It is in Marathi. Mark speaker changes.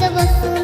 Speaker 1: देव